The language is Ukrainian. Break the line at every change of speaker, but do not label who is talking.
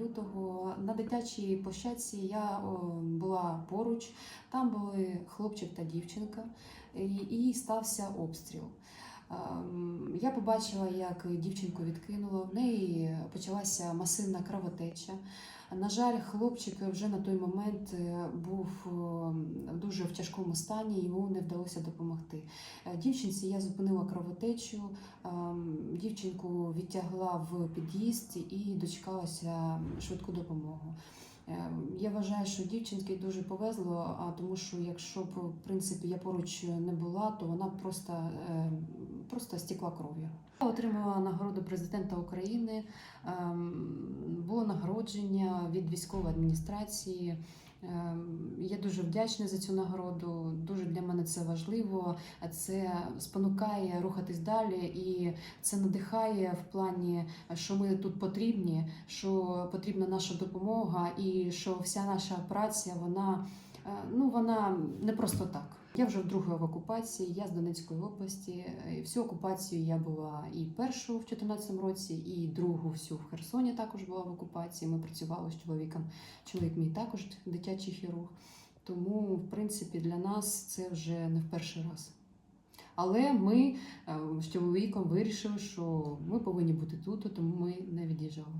лютого на дитячій площадці я була поруч. Там були хлопчик та дівчинка, і стався обстріл. Ем, Я побачила, як дівчинку відкинуло. В неї почалася масивна кровотеча. На жаль, хлопчик вже на той момент е, був е, дуже в тяжкому стані, йому не вдалося допомогти. Е, Дівчинці я зупинила кровотечу, ем, дівчинку відтягла в під'їзд і дочекалася швидку допомогу. Я вважаю, що дівчинки дуже повезло, а тому що якщо б в принципі я поруч не була, то вона просто, е, просто стікла кров'ю. Я отримала нагороду президента України. ем, Було нагородження від військової адміністрації. Ем, Я дуже вдячна за цю нагороду. Дуже для мене це важливо. Це спонукає рухатись далі, і це надихає в плані, що ми тут потрібні, що потрібна наша допомога, і що вся наша праця вона ну вона не просто так. Я вже вдруге в окупації. Я з Донецької області. Всю окупацію я була і першу в 2014 році, і другу всю в Херсоні також була в окупації. Ми працювали з чоловіком. Чоловік мій також дитячий хірург. Тому, в принципі, для нас це вже не в перший раз. Але ми е, з чоловіком вирішили, що ми повинні бути тут, тому ми не від'їжджали.